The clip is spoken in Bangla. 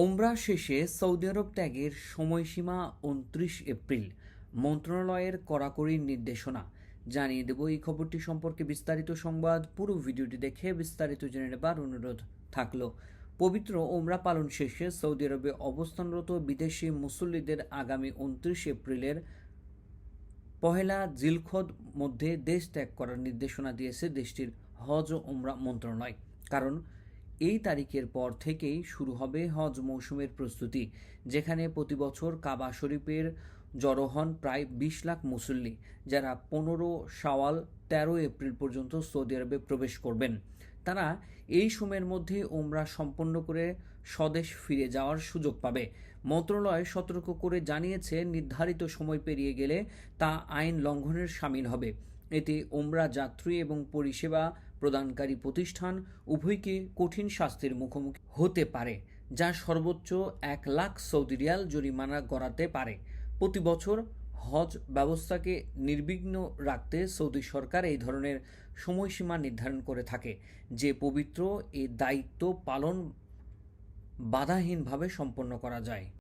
ওমরা শেষে সৌদি আরব ত্যাগের সময়সীমা উনত্রিশ এপ্রিল, মন্ত্রণালয়ের কড়াকড়ি নির্দেশনা। জানিয়ে দেব এই খবরটি সম্পর্কে বিস্তারিত সংবাদ। পুরো ভিডিওটি দেখে বিস্তারিত জেনে নেবার অনুরোধ থাকল। পবিত্র ওমরা পালন শেষে সৌদি আরবে অবস্থানরত বিদেশি মুসল্লিদের আগামী উনত্রিশ এপ্রিলের পহেলা জিলখদ মধ্যে দেশ ত্যাগ করার নির্দেশনা দিয়েছে দেশটির হজ ও উমরা মন্ত্রণালয়। কারণ এই তারিখের পর থেকেই শুরু হবে হজ মৌসুমের প্রস্তুতি, যেখানে প্রতি বছর কাবা শরীফের জড়ো হন প্রায় বিশ লাখ মুসল্লি, যারা পনেরো শাওয়াল তেরো এপ্রিল পর্যন্ত সৌদি আরবে প্রবেশ করবেন। তারা এই সময়ের মধ্যে ওমরা সম্পন্ন করে স্বদেশ ফিরে যাওয়ার সুযোগ পাবে। মন্ত্রণালয় সতর্ক করে জানিয়েছে, নির্ধারিত সময় পেরিয়ে গেলে তা আইন লঙ্ঘনের সামিল হবে। এতে ওমরা যাত্রী এবং পরিষেবা প্রদানকারী প্রতিষ্ঠান উভয়কে কঠিন শাস্তির মুখোমুখি হতে পারে, যা সর্বোচ্চ এক লাখ সৌদি রিয়াল জরিমানা গড়াতে পারে। প্রতি বছর হজ ব্যবস্থাকে নির্বিঘ্ন রাখতে সৌদি সরকার এই ধরনের সময়সীমা নির্ধারণ করে থাকে, যে পবিত্র এ দায়িত্ব পালন বাধাহীনভাবে সম্পন্ন করা যায়।